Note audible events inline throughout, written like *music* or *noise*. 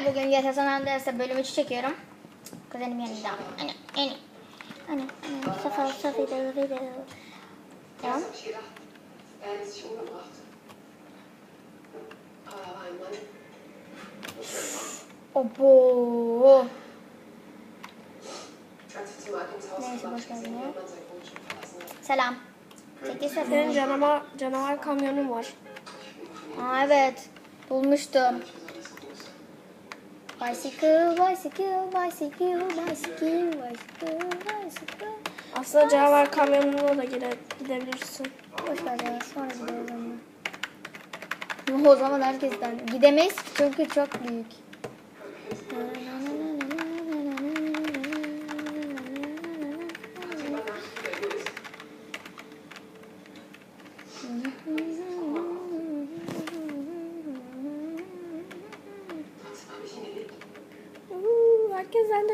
Bugün GTA San Andreas'ta bölüm 3 çekiyorum. Kuzenim yanımda. Anne, anne. Anne, anne. Safa, safa, safa. Tamam. Obo. Sein Grundstück verlassen hat. Selam. Çekil Senin canavar, canavar kamyonun var. Aa evet. Bulmuştum. Bicycle, bicycle, bicycle, bicycle, bicycle, bicycle. Aslında canavar kamyonuna da gide, gidebilirsin. Boş ver ya sonra gideriz onunla. O zaman herkesten gidemeyiz çünkü çok büyük.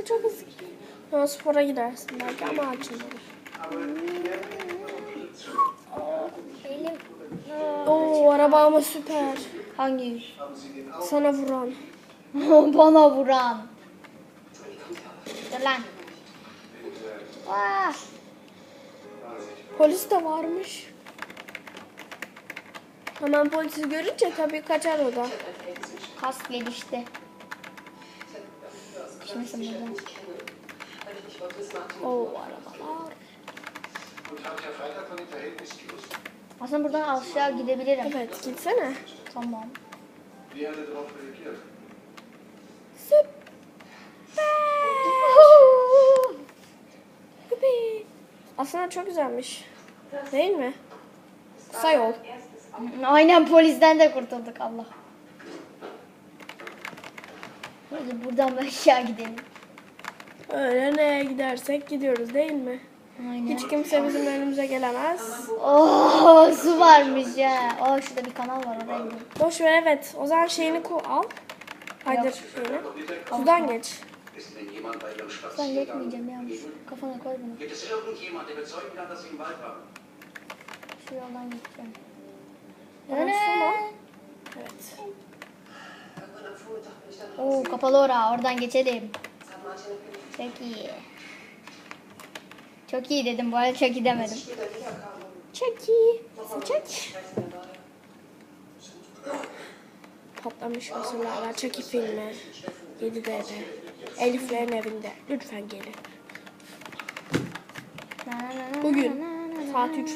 Çok hızlı gidiyor. Sonra spora gidersin belki ama açılır. Oo araba ama süper. Hangi? Sana vuran. *laughs* Bana vuran. Dur lan. Aa, Polis de varmış. Hemen polisi görünce tabii kaçar o da. kas gelişti. Dass Martin Oo arabalar. Aslında buradan aşağı gidebilirim. Evet gitsene. Tamam. Er? Hüpi. Aslında çok güzelmiş. Değil mi? Kısa yol. Aynen polisten de kurtulduk Allah. Hadi buradan aşağı gidelim. Öyle nereye gidersek gidiyoruz değil mi? Aynen. Hiç kimse bizim önümüze gelemez. Oo su varmış ya. Oo şurada bir kanal var oraya gidelim. Boş ver evet. O zaman şeyini ku al. Haydi Yok. şeyini. Sudan geç. Ist denn jemand bei Ihrem Ben Spaziergang? geçmeyeceğim ya. Kafana koy bunu. Gibt es irgendjemand, der bezeugen kann, dass Sie im Wald waren? Şu yoldan gideceğim. Orası mı? Evet. Oo kapalı ora. Oradan geçelim. Çok iyi. Çok iyi dedim. Bu arada çok iyi demedim. Çok iyi. Çok iyi. Patlamış mısırlarla Chucky filmi. 7D'de. Eliflerin evinde. Lütfen gelin. Bugün saat 3.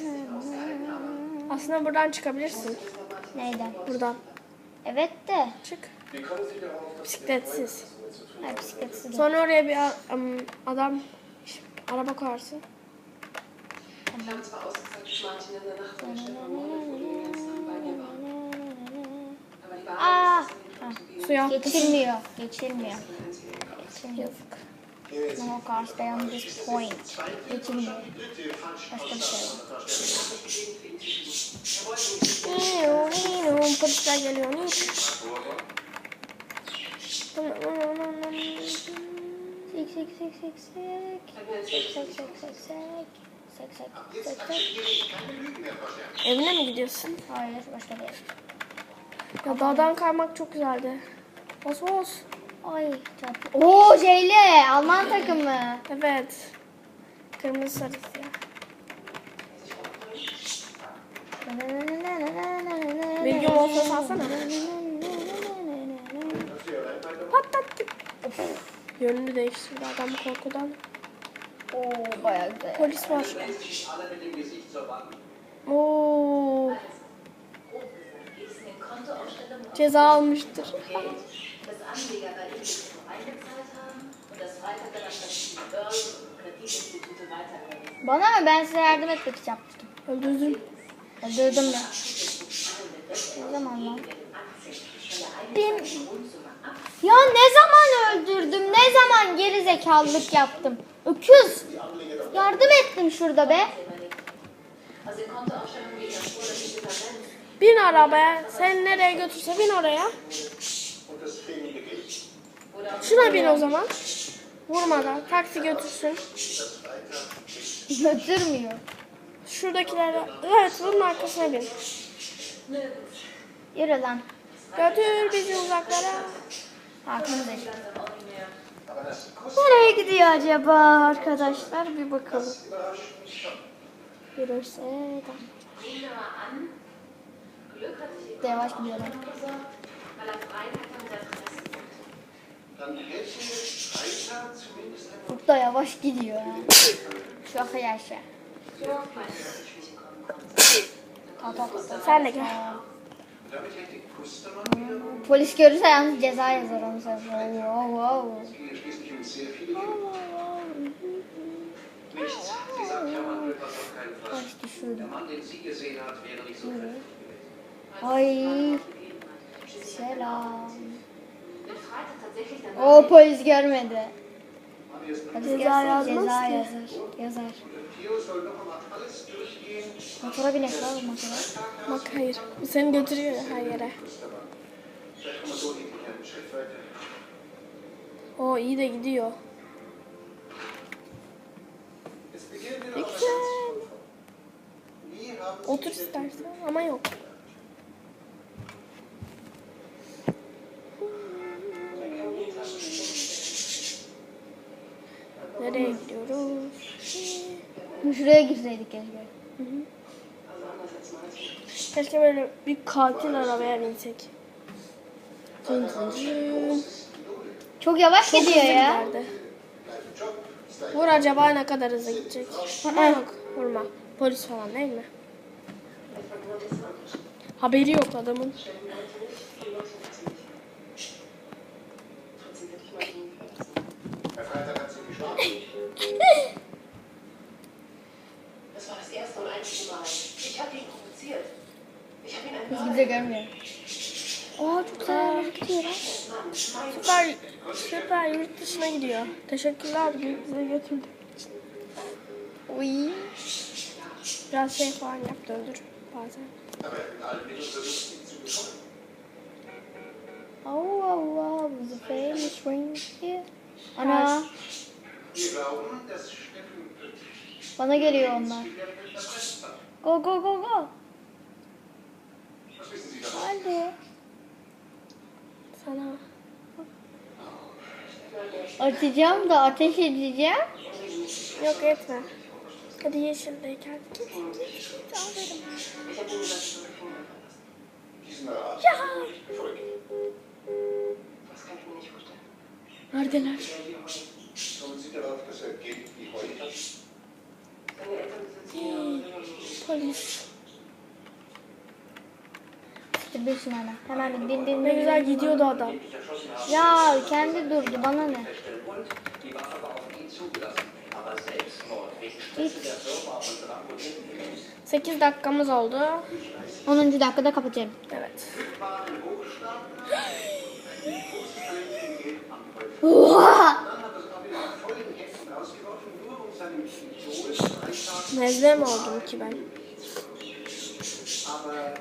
Aslında buradan çıkabilirsin. Neyden? Buradan. Evet de. Çık. Bisikletsiz. Ay bisikletsiz. Sonra oraya bir am, adam araba koyarsın. Ah. Er gewesen Suya. Geçilmiyor. Geçilmiyor. Geçilmiyor. No cars stay on this point. Geçilmiyor. Başka bir şey yok. Nino, nino, Polisler geliyor. Nino. Sik sik sik sik. Sik sik sik sik. keine Lügen mehr verstärken? Evine mi gidiyorsun? Hayır başka bir. Ya dağdan kaymak çok güzeldi. Bas bas. Ay çarptı. Oo Ceyle. Alman takımı. Evet. Kırmızı sarı siyah. Bilgim olsa salsana. Patlattık. Yönünü değiştirdi adam korkudan. Oo bayağı güzel. Polis var. Oo. Ceza almıştır. Bana mı? Ben size yardım etmek için yapmıştım. Öldürdüm. Öldürdüm ya. Ne zaman lan? Bim. Ya ne zaman öldürdüm? Ne zaman geri zekalılık yaptım? Öküz. Yardım ettim şurada be. Bin arabaya. Sen nereye götürse bin oraya. Şuna bin o zaman. Vurmadan. Taksi götürsün. Götürmüyor. Şuradakilere. Evet bunun arkasına bin. Yürü lan. Götür bizi uzaklara. Nereye gidiyor acaba arkadaşlar? Bir bakalım. Görürse De yavaş ein Çok da yavaş gidiyor. Şaka yaşa. Kommen konnte. Sen de gel. Polis görürse yalnız ceza yazar onu sonra. Wow, wow. Baş düşürdüm. Ay selam. O polis görmedi. Ceza yazmaz ceza ki. yazar. Yazar. Motora binek mı motora? Bak hayır. Seni götürüyor her yere. O iyi de gidiyor. Mal Güzel. Otur istersen ama yok. Nereye gidiyoruz? Şuraya girseydik keşke. Keşke böyle bir katil arabaya binsek. Cın cın cın. Çok yavaş Çok gidiyor hızlı ya. giderdi. Vur acaba ne kadar hızlı gidecek? Ha, yok vurma. Polis falan değil mi? Haberi yok adamın. Yurt dışına gidiyor. Teşekkürler bize götürdük. Uy. Biraz şey falan yap döndür bazen. Oh, oh, the famous ring here. Ana, bana geliyor onlar. Go, go, go, go. Hadi. Sana Atacağım da ateş edeceğim. yok etme. Hadi yeşildeyken git git aferin. Vorstellen. Neredeler? Er. Polis. İşte beşin ana. Hemen bin bin Ne bin. güzel gidiyordu adam. Ya kendi durdu bana ne? Und die war auf ihn zugelassen. Aber Selbstmord wegen Stress Firma und Ramponierten 8 dakikamız oldu. 10. dakikada kapatacağım. Evet. Oha! Nezle mi oldum ki ben? Aber.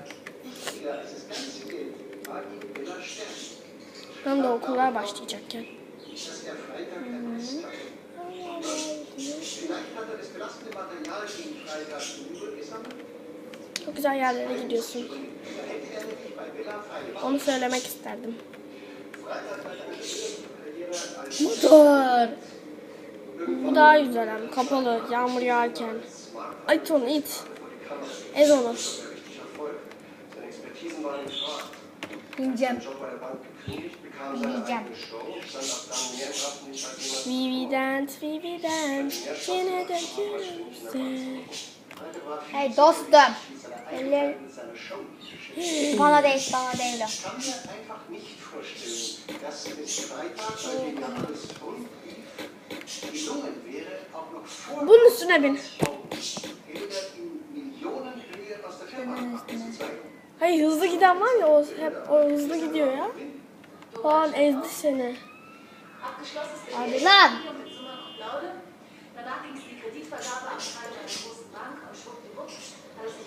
Tam da okullar başlayacakken. Çok güzel yerlere gidiyorsun. Onu söylemek isterdim. Motor. Bu daha güzel hem kapalı yağmur yağarken. It onu it. Ez onu. İneceğim. Yiyeceğim. Vivi dance, Vivi dance. Yine de gülümse. Hey dostum. Eller bana değil bana değil Bunun üstüne bin. Hayır hızlı giden var ya o hep o hızlı gidiyor ya. Falan ezdi seni. Hadi lan.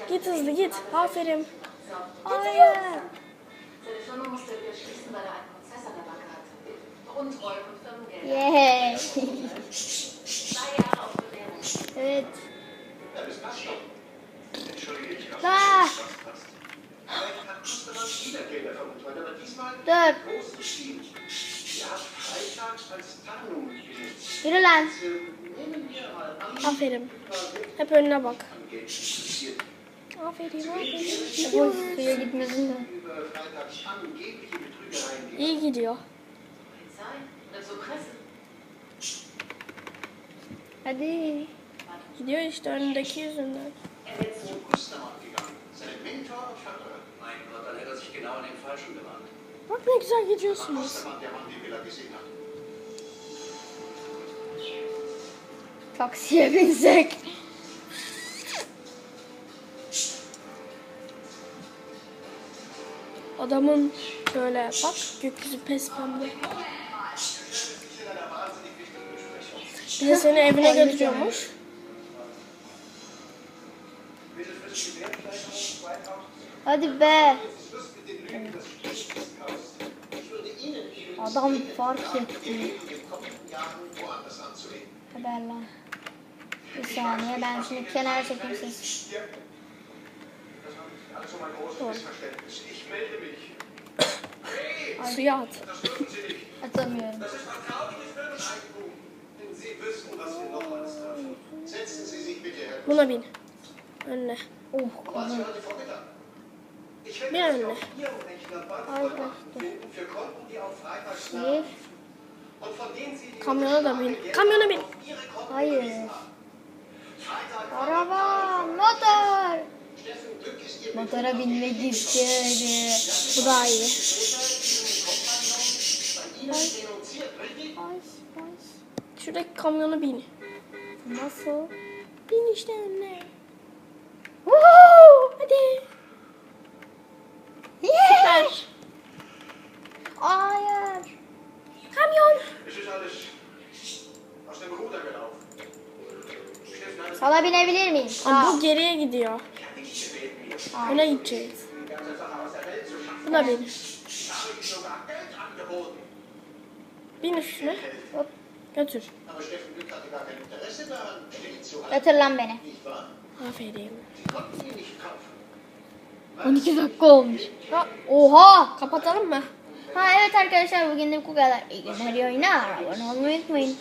Git hızlı git. Aferin. Hayır. Seine *laughs* Firma benutzt. Yürü lan. Aferin. Hep önüne bak. Aferin aferin. Bu suya gitmesin de. İyi gidiyor. Hadi. Gidiyor işte önündeki yüzünden. Er Gott, dann hätte er sich genau an den Falschen gewandt. Bak ne güzel gidiyorsunuz. Hat. Taksiye binsek. Adamın şöyle bak gökyüzü pes pembe. Bir seni evine götürüyormuş. Hadi be. Adam fark etti. Haber lan. Bir saniye ben şimdi kenara çekeyim siz. Suya at. Atamıyorum. Buna bin. Önüne. Oh Was Bir Ay, Sie die Kamyona da bin. Kamyona bin. Hayır. Araba, motor. Motora binmek istiyorum. Bu daha iyi. richtig? Ay, ay. Şuradaki kamyona bin. Nasıl? Bin işte önüne. Woohoo! Hadi. Yeah! Ver. Hayır. Kamyon. Es ist alles aus dem Ruder gelaufen. Steffen hat es Sala binebilir miyim? Aa, Aa. bu geriye gidiyor. mir Öne gideceğiz. Buna bin. Bin üstüne. Hop. Götür. Götür lan beni. Aferin. 12 dakika olmuş. Ha, Oha! Kapatalım mı? Ha evet arkadaşlar bugün de bu kadar. İyi günler iyi oyunlar. Abone olmayı unutmayın.